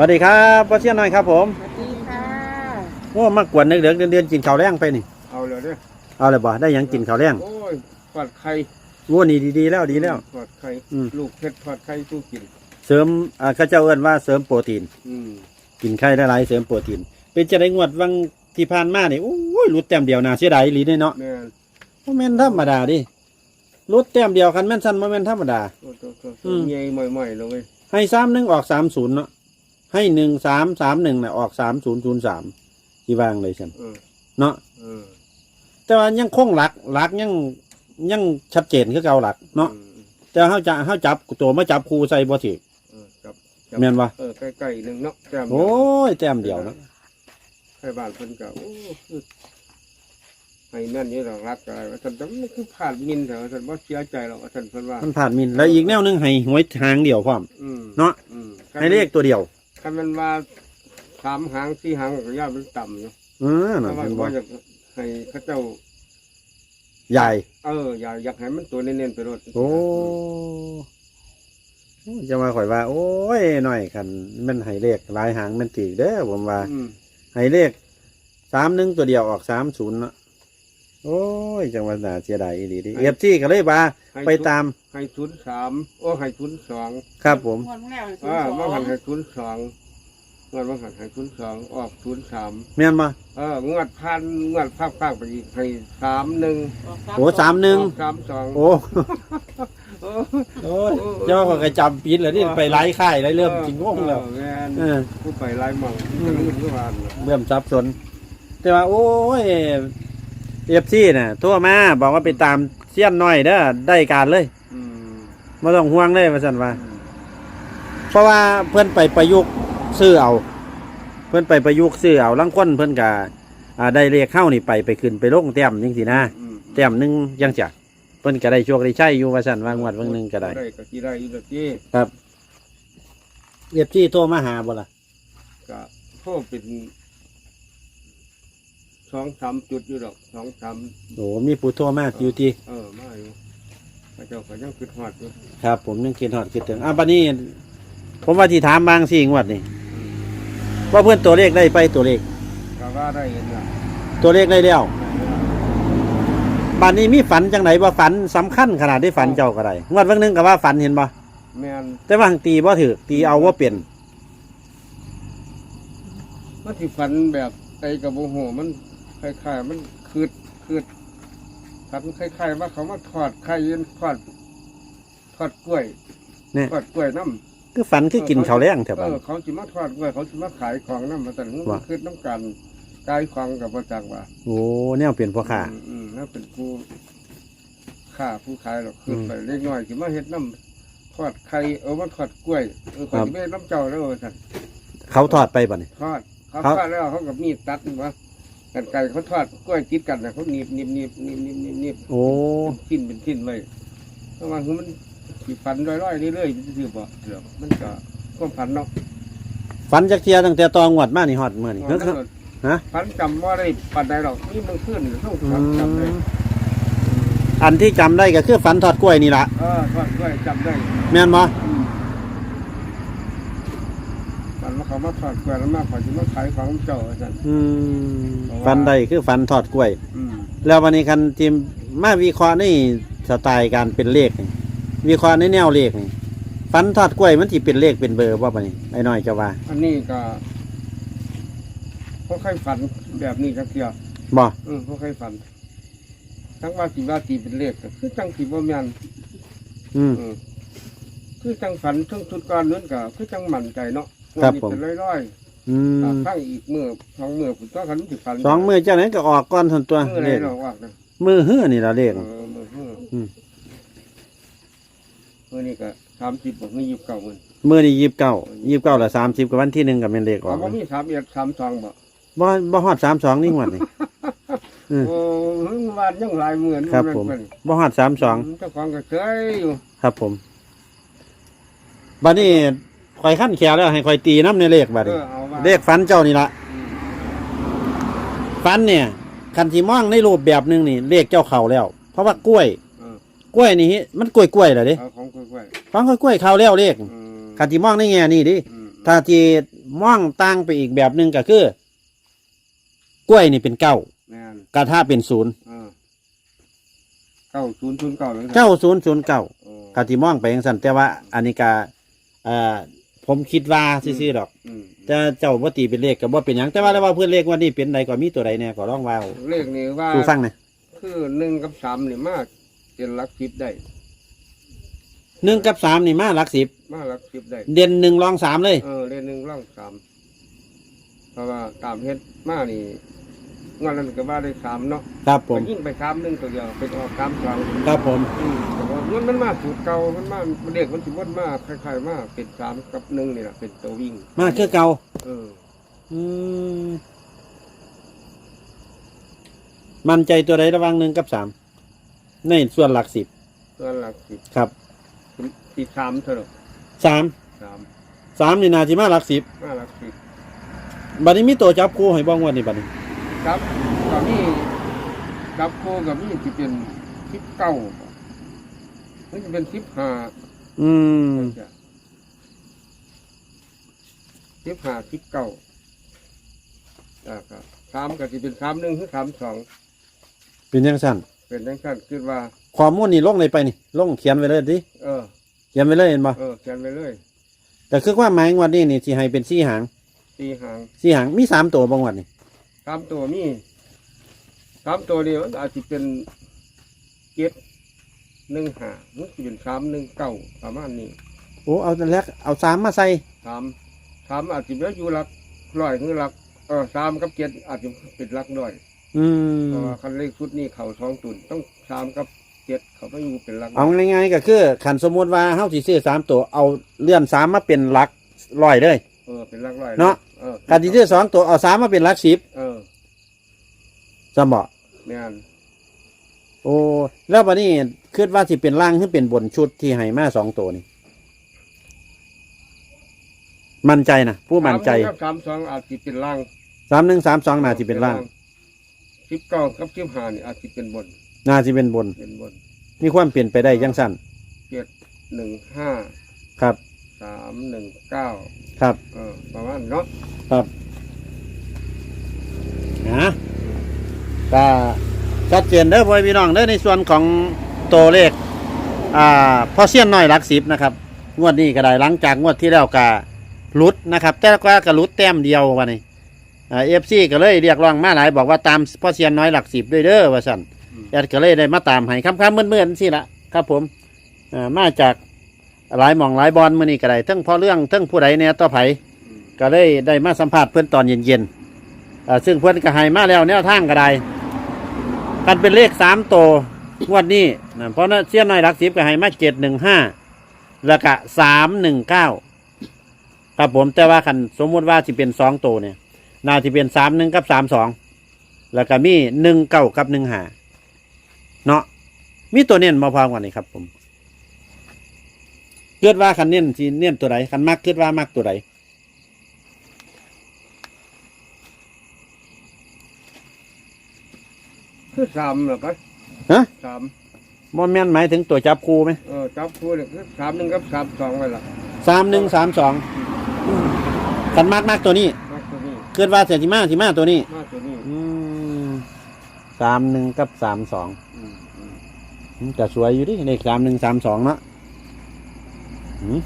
สวัสดีครับพ่อเชียนหน่อยครับผมสวัสดีค่ะโอ้มากวนเด็กๆเดือนๆกินข้าวแรงไปนี่ เอาเลยเด้อเอาเลยบ่ได้หยังกินข้าวแรงโอ้ยทอดไข่โอ้นี่ดีๆแล้วดีแล้วทอดไข่อืมลูกเพชรทอดไข่ตู้กิน เสริมอ่าเข้าเจ้าเอิ้นว่าเสริมโปรตีนอืมกินไข่ได้หลายเสริมโปรตีน เป็นจะได้งวดวังที่ผ่านมานี่โอ้ยรุดแต้มเดียวน่าเสียดายอีหลีเด้เนาะแม่นบ่แม่นธรรมดาดิรุดแต้มเดียวคันแม่นซั่นบ่แม่นธรรมดาโอ้โหโอ้โหอืมใหญ่ใหม่ๆเลยเว้ยให้31ออก30เนาะ ให้1331น่ะออก3003ที่วางเลยซั่นเออเนาะเออแต่ว่ายังคงหลักหลักยังยังชัดเจนคือเก่าหลักเนาะอืมแต่เฮาจะเฮาจับตัวมาจับครูใส่บ่สิเออจับแม่นบ่เออใกล้ๆหนึงเนาะแต้มโอ้ยแต้มเดียวเนาะใกล้บ้านเพิ่นก็โอ้คือให้แม่นนี่ดอกรักอะไรว่าท่านต้องคือผ่านมินแต่ว่าท่านบ่เสียใจหรอกว่าท่านเพิ่นว่า มันผ่านมินแล้วอีกแนวหนึงให้หวยทางเดียวพร้อม อืมเนาะ อืมให้เลขตัวเดียว คันมันว่าสามหางสี่หางก็ย่ามันต่ำอยู่เออเพน่ะราะว่าเห็นบ่ว่าอยากให้เขาเจ้า ใหญ่ เอออย่าอยากให้มันตัวเน้นๆไปรถโอ้จะมาข่อยว่า โอ้ยหน่อยคันมันให้เลขหลายหางมันตีเด้อผมว่าอืมให้เลข31ตัวเดียวออก30เนาะ โอ้ย จังว่าน่าเสียดายอีหลีดิ FT ก็เลยว่าไปตาม ให้ทุนสามโอ้ให้ทุนสองครับผม งวดแล้วอ่าว่าหันให้ทุนสองงวดว่าหันให้ทุนสองออกทุนสามแม่นบ่เอองวดพันงวดภาคภาคไปอีกให้สามหนึ่งโอ้31ออกสามสองโอ้โอ้โอ้ยเจ้าก็จำผิดแล้วนี่ไปไล่ค่ายไล่เริ่มจริงงงแล้วเออแม่นเออ ผู้ไปไล่หมองจะลืมทุกวันเริ่มสับสน แต่ว่า โอ้ย เอฟซีน่ะโทั่วมาบอกว่าไปตามเสี้ยนน้อยเด้อได้การเลยอืมไม่ต้องห่วงเลยว่าสันว่า เพราะว่าเพื่อนไปประยุกต์ซื้อเอา เพื่อนไปประยุกต์ซื้อเอาลังคนเพื่อนกอ่าได้เรียกเข้านี่ไปไปขึ้นไปลงแต้มยังสินะอืมแต้มหนึ่งยังจักเพื่อนก็ได้โชคได้ใช่อยู่ว่าสันว่างวดวันหนึ่งก็ได้ได้ก็ที่ได้อยู่ดอกที่ครับเอฟซีโทรมาหาบ่ล่ะก็โทษเป็น สองสามจุดอยู่ดอกสองสามโอ้มีผู้โทรมาอยู่ที่เออมาอยู่พระเจ้าก็ยังคิดฮอดอยู่ครับ ผมยังคิดฮอดคิดถึงอะบัดนี้ ผมว่าที่ถามบางสิ่งวัดนี่ว่าเพื่อนตัวเลขได้ไปตัวเลขก็ว่าได้เห็นละตัวเลขได้แล้วบัดนี้มีฝันจังไหนว่าฝันสำคัญขนาดที่ฝันเจ้าก็ได้งวดวันหนึงก็ว่าฝันเห็นบ่แม่นแต่ว่าหังตีบ่ถือตีเอาว่าเปลี่ยนมันที่ฝันแบบไอ้กับโมโหมัน คล้ายๆมันคืดคืดฝันคล้ายๆว่าเขามาทอดไข่เย็นทอดทอดกล้วยเนี่ยทอดกล้วยน้ำคือฝันคือกินข้าวแรงแถวเอบ้านอเขาจิมาทอดกล้วยเขาจิมาขายของน้ำมาแต่ละว่าคืดน้ำกันกายของกับประจักษ์ว่าโอ้แนวเปลี่ยนพ่อค้าอืมอืมแล้วเป็นผู้ค้าผู้ขายหรอกคืออืมไปเล็กน้อยสิมาเฮ็ดน้ำทอดไข่เออมาทอดกล้วยเออขอครับสิไปเฮ็ดน้ำเจ้าแล้วว่าซั่นเขาทอดไปบ่นี่ทอดเขาครับทอดแล้วเขากับมีดตัดว่า กันไก่เขาทอดกล้วยติดกันนะเขาหนีบหนีบหนีบหนีบหนีบหนีบหนีบโอ้เป็นชิ้นเป็นชิ้นไว้เพราะว่าคือมันสิฟันร้อยๆเรื่อยๆมันสิบ่เดี๋ยวมันก็ความฝันเนาะฝันจักเทียตั้งแต่ตองวดมานี่ฮอดมื้อนี่เฮ้ยฮะฝันจำว่าได้ปันใดหรอกนี่มันขึ้นต้องฝันจำได้อันที่จำได้ก็คือฝันทอดกล้วยนี่ล่ะเออทอดกล้วยจำได้ แม่นบ่ มันมา เขามาถอดกล้วยแล้วมาขอจะมาขายของเจ้าอาจารย์ อืมฝันใดคือฝันทอดกล้วย อืมแล้ววันนี้คันทีมมาวิเคราะห์ในสไตล์การเป็นเลขนี่วิเคราะห์ในแนวเลขนี่ฟันทอดกล้วยมันที่เป็นเลขเป็นเบอร์ว่าปะนี่ไอ้น้อยจะว่าอันนี้ก็พวกใครฝันแบบนี้จักเทียวบ่อืมพวกใครฝัน ทั้งว่าสีว่าตีเป็นเลขก็คือจังสีบ่แม่นอืมอืมคือจังฝันทั้งชุดก่อนนั้นก็คือจังมั่นใจเนาะ ครับว่านี่ผม เป็นร้อยอืๆมอ่าข้างอีกมือสองมือผมต้องขันสิฝันสองมือเจ้าไหนก็ออกก้อนส่วนตัวมือไหนเลขเนาะว่านะมือเฮือนี่ละเลข เออมือหื้ออม มือนี่ก็สามสิบบอกมียี่สิบเก้ามือมือนี่ยี่สิบเก้ายี่สิบเก้าละสามสิบกับวันที่หนึ่งกับเป็นเลขออ๋ออกบ่มีสามเอ็ดสามสองบ่บ่บ่ฮอดสามสองนี่หวดนี่ อืม โอ้ยวานยังหลายหมื่นครับนผมเป็นบ่ฮอดสามสองเจ้าของก็เคยอยู่ครับผมบัดนี้ ข่อยขั้นแขวแล้วให้ข่อยตีน้ำในเลขบัดเอนี้อเอาว่าเลขฟันเจ้านี่ละอืมฟันเนี่ย คันที่มองในรูปแบบหนึงนี่เลขเจ้าเข่าแล้ว เพราะว่ากล้วย เออกล้วยนี่มันกล้วยกล้วยๆเหรอเด้เอาของกล้วยฟังกล้วยๆเข่าแล้วเลขๆอืมคันที่มองในแง่นี่ดิ อืมถ้าที่มองต่างไปอีกแบบหนึ่งก็คือ กล้วยนี่เป็นเก้าแม่นกระทะเป็นศูนย์เออเก้าศูนย์ศูนย์เก้าเลยเก้าศูนย์ศูนย์เก้า เออ กะที่มองไปอย่างสั้นแต่ว่าอันนี้กาอ่า ผมคิดว่าซื่อๆดอก อืมแต่เจ้าบ่ตีเป็นเลขก็บ่เป็นหยังแต่ว่าแล้วว่าเพื่อนเลขวันนี้เป็นใดก็มีตัวใดแน่ก็ลองว่าเอาเลขนี้ว่า สู่ฟังหน่อยคือหนึ่งกับสามนี่มากเป็นหลักสิบได้ หนึ่งกับสามนี่มาหลักสิบมาหลักสิบได้ เด่นหนึ่งรองสามเลย เออเลขหนึ่งร่องสามเพราะว่าตามเฮ็ดมานี่ งานนั้นก็ว่าได้สามเนาะครับผมไปยิ่งไปสามหนึ่งตัวเดียวเป็นออกสามสองครับผม อืมแต่ว่ามันมันมาสูตรเก่ามันมาเด็กมันสิวนมาคล้ายๆมาเป็นสามกับหนึ่งนี่แหละเป็นตัววิ่งมาคือเก่าเอออืมมั่นใจตัวใดระหว่างหนึ่งกับสามในส่วนหลักสิบตัวหลักสิบครับสิบสามเท่าไหร่สามสามสามนี่นาจิมาหลักสิบมาหลักสิบบัดนี้มีตัวจับคู่ให้บ้องวันนี้บัดนี้ ครับกับนี่กับโคกับนี่ที่เป็นสิบเก้ามันจะเป็นสิบห้าอืมสิบห้าสิบเก้าอ่าครับสามก็จะเป็นสามหนึ่งหรือสามสองเป็นยังสั้นเป็นทั้งสั้นคิดว่า ความมุ่นนี่ลงในไปนี่ลงเขียนไว้เลยดิเออ เขียนไว้เลยเห็นบ่เออเขียนไปเลย แต่คือว่าหมายงวันนี้นี่ที่ให้เป็นสี่หางตีหางสี่หางมีสามตัวบางวันนี่ สามตัวมีสามตัวนี้มันอาจจะเป็นเจ็ดหนึ่งหามันจะเป็นสามหนึ่งเก้าประมาณนี้โอ้เอาแต่แรกเอาสามมาใส่สามสามอาจจะเป็นอยู่หลักร้อยหรือหลักเออสามกับเจ็ดอาจจะเป็นหลักร้อยอืมเพราะว่าคันเลขชุดนี้เขาสองตุนต้องสามกับเจ็ดเขาไม่อยู่เป็นหลักร้เอาอยง่ายๆก็คือขันสมมติว่าเฮาสิซื้อสามตัวเอาเลื่อนสามมาเป็นหลักร้อยเลย เออเป็นหลักร้อยเนาะเออการที่ซื้อสองตัวเอาสามมาเป็นหลักสิบเออจำบ่แม่นโอ้แล้ววันนี้คิดว่าสิเป็นล่างหรือเป็นบนชุดที่ให้มาสองตัวนี่มั่นใจนะผู้มั่นใจสาหงกับสามสองอาจจะเป็นล่างสามหนึ่งสามสองน่าจะเป็นล่างสิบเก้ากับสิบห้านี่อาจจะเป็นบนน่าจะเป็นบนเป็นบนมีความเปลี่ยนไปได้ยังสั้นเจ็ดหนึ่งห้าครับ สามหนึ่งเก้าครับ เออประมาณเนาะครับนะก็ชัดเจนเด้อพ่อพี่น้องเด้อในส่วนของตัวเลข อ่าพอเสี้ยนน้อยหลักสิบนะครับ งวดนี้ก็ได้หลังจากงวดที่แล้วก็หลุดนะครับ แต่ก็กระลุดแต้มเดียววันนี้อ่าเอฟซีก็เลยเรียกร้องมาหลายบอกว่าตามพ่อเสี้ยนน้อยหลักสิบด้วยเด้อว่าสั่นแอดก็เลยได้มาตามให้ค่ำๆเมื่อนๆสิละครับผมอ่ามาจาก หลายหมองหลายบอลมื่อนี้ก็ได้ทั้งพอเรื่องทั้งผู้ใดเนี่ยต่อไผก็เลยได้มาสัมภาษณ์เพื่อนตอนเย็นๆอ่าซึ่งเพื่อนก็ให้มาแล้วแนวทางก็ได้กันเป็นเลขสามโตวงวดนี้นะเพราะนั้นเสี้ยนน้อยหลักสิบก็ให้มาเจ็ดหนึ่งห้าแล้วก็สามหนึ่งเก้าครับผมแต่ว่าคันสมมุติว่าที่เป็นสองโตวเนี่ยน่าจะเป็นสามหนึ่งกับสามสองแล้วก็มีหนึ่งเก้ากับหนึ่งหาเนาะมีตัวเน้นมาพร้อมกันนี่ครับผม เกิดว่าคันเน้นที่เน้นตัวไหนคันมากเกิดว่ามากตัวไหนคือสามเหรอปะฮะสามมอนแม่นหมายถึงตัวจับคู่ไหมเออจับคู่เนี่ยคือสามหนึ่งกับสามสองไว้ละสามหนึ่งสามสองคันมากมากตัวนี้ มาตัวนี้เกิดว่าเสียจิมาสิมาตัวนี้ มาตัวนี้อืมสามหนึ่งกับสามสองอืมอืมอืม แต่สวยอยู่ดิเลขสามหนึ่งสามสองเนาะ อืม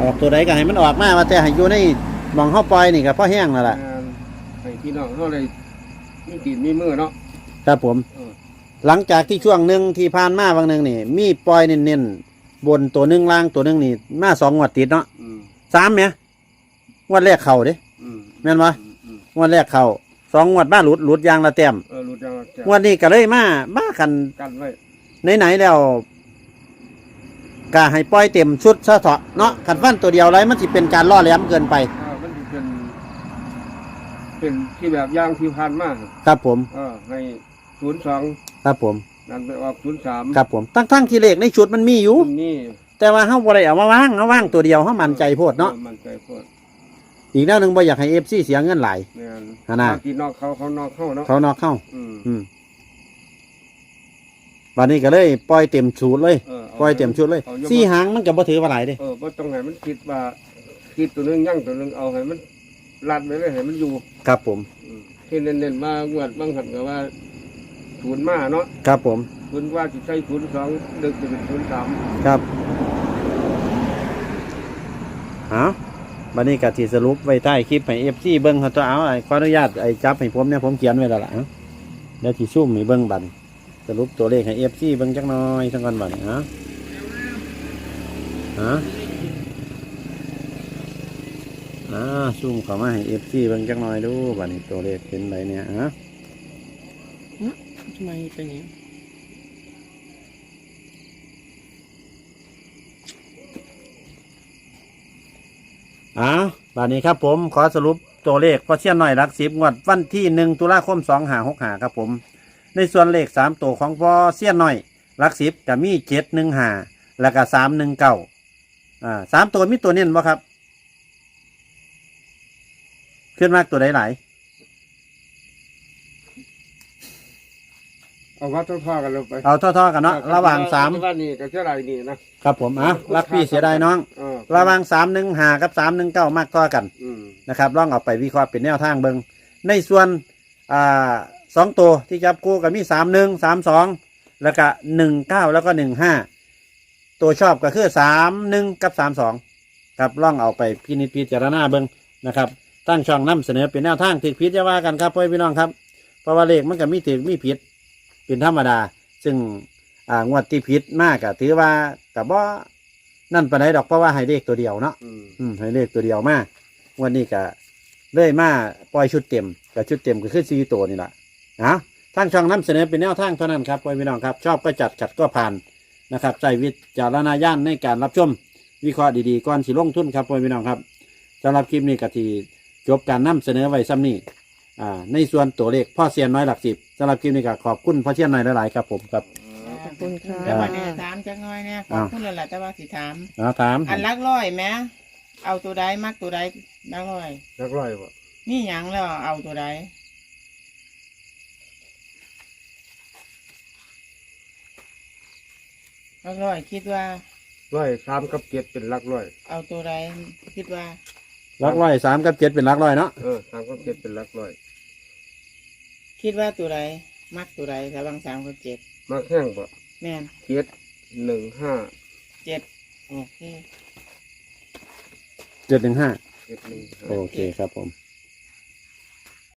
ออกตัวใดก็ให้มันออกมาว่าแต่ให้อยู่ในหมองเข้าปล่อยนี่กับพ่อแห้งนั่นแหละงานให้พี่น้องเขาเลยมีตีนมีมือเนาะครับผมเออหลังจากที่ช่วงหนึ่งที่ผ่านมาบางหนึ่งนี่ มีปล่อยเน้นๆบนตัวหนึ่งล่างตัวหนึ่งนี่มาสองงวดติดเนาะอืมสามเนี่ยงวดแรกเข่าเด้อืมแม่นบ่อืมอืมงวดแรกเข่าสองงวดบ้าหลุดหลุดยางละแต้มเออรู้จักแจ้งงวดนี้ก็เลยมาบ้ากันกันไว้ไหนๆแล้ว ก็ให้ปล่อยเต็มชุดซะเถอะเนาะขันฟันตัวเดียวไรมันสิเป็นการล่อแหลมเกินไป อ่ามันจะเป็น เป็นที่แบบอย่างที่ผ่านมากครับผม เออให้ศูนย์สองครับผม นั่นไปออกศูนย์สามครับผมตั้งทั้งๆที่เลขในชุดมันมีอยู่ นี่แต่ว่าเฮาบ่ได้เอามาว่างเอาว่างตัวเดียวเฮามั่นใจโพดเนาะ ออมันใจโพดอีกแนวหนึงบ่อยากให้ FC เสียเงินหลายเนี่ยอันน่ะบางที่นอกเขาเขานอกเข้าเนาะเขานอกเข้า อืม อืม วันนี้ก็เลยปล่อยเต็มชุดเลย เอออาปล่อยเต็มชุดเลยเอายกสี่หางมันก็บ่ถือว่าหลายเด้ เออว่าตรงไหนมันคิดว่าคิดตัวหนึงยั่งตัวหนึงเอาให้มันรัดไปเลยให้มันอยู่ครับผม อืมที่เน้นๆมางวดบางหันก็ว่าศูนย์มาเนาะครับผม ศูนย์ว่าสิใช้ศูนย์สองดึกจะเป็นศูนย์สามครับฮะบันนี้กะทีสรุปไว้ใต้คลิปให้เอฟซีเบิ้งเขาตัวเอาไอ้ขออนุญาตไอ้จับให้ผมเนี่ยผมเขียนไว้แล้วล่ะเอ้าเดี๋ยวที่ซุ่มให้เบิ้งบัดน สรุปตัวเลขให้เอฟซีเบิ้งจักหน่อยทั้งกันบัดนฮะฮะอ่าซุ่มเข้ามาให้เอฟซีเบิ้งจักหน่อยดูบัดนี้ตัวเลขเป็นไรเนี่ยฮะทำไมเป็นอย่างนี้อ่าบัดนี้ครับผมขอสรุปตัวเลขพอเชียนหน่อยรักสิบงวดวันที่หนึ่งตุลาคมสองหาหกหาครับผม ในส่วนเลขสามตัวของพอเชียนหน่อยรักสิบจะมีเจ็ดหนึ่งหาแล้วก็สามหนึ่งเก้าอ่าสามตัวมีตัวเน้นบ่ครับขึ้นมากตัวใดหลายเอาวัดท่อๆกันลงไปเอาท่อๆกันเนาะระหว่างสามว่านี่ก็เท่าไหรนี่นะครับผมอะรักพี่เสียดายน้อง เออระหว่างสามหนึ่งหากับสามหนึ่งเก้ามากต่อกัน อืมนะครับลองเอาไปวิเคราะห์เป็นแนวทางเบิงในส่วนอ่า สองตัวที่จับคู่กับมีสามหนึ่งสามสองแล้วก็หนึ่งเก้าแล้วก็หนึ่งห้าตัวชอบก็คือสามหนึ่งกับสามสองครับลองเอาไปพินิจพิจารณาเบิงนะครับตั้งช่องนํเสนอเป็นแนวทางถือผิดจะว่ากันครับพ่อพี่น้องครับเพราะว่าเลขมันก็มีถือมีผิดเป็นธรรมดา ซึ่งอ่างวดที่ผิดมากก็ถือว่ากับว่านั่นปานใดดอกเพราะว่าให้เลขตัวเดียวเนาะอืมอืมให้เลขตัวเดียวมาวันนี้ก็เลยมาปล่อยชุดเต็มกับชุดเต็มก็คือซีตัวนี่แหละ นะทางช่องนำเสนอเป็นแนวทางเท่านั้นครับพ่อพี่น้องครับ ชอบก็จัดขัดก็ผ่านนะครับใช้วิจารณญาณในการรับชมวิเคราะห์ดีๆก่อนสิลงทุนครับพ่อพี่น้องครับสำหรับคลิปนี้ก็ทีจบการนำเสนอไว้ซ้ำนี้อ่าในส่วนตัวเลขพ่อเซียนน้อยหลักสิบสำหรับคลิปนี้ก็ขอบคุณพ่อเซียนน้อยหลายๆครับผมครับ ขอบคุณค่ะแต่วันนี้ถามจักหน้อยเนี่ยขอบคุณแล้วแหละแต่ว่าสิถามเอาถามอันลักร้อยไหมเอาตัวใดมักตัวใดลักร้อยนักร้อยบ่ นี่หยังแล้วเอาตัวใด ลักร้อยคิดว่า ร้อยสามกับเจ็ดเป็นหลักร้อย เอาตัวใดคิดว่าลักร้อยสามกับเจ็ดเป็นลักร้อยเนาะเออสามกับเจ็ดเป็นหลักร้อย คิดว่าตัวใดมักตัวใดระหวังสามกับเจ็ดมาแข้งบ่แม่นเจ็ดหนึ่งห้าเจ็ดโอเค เจ็ดหนึ่งห้าเจ็ดหนึ่งห้า โอเคครับผม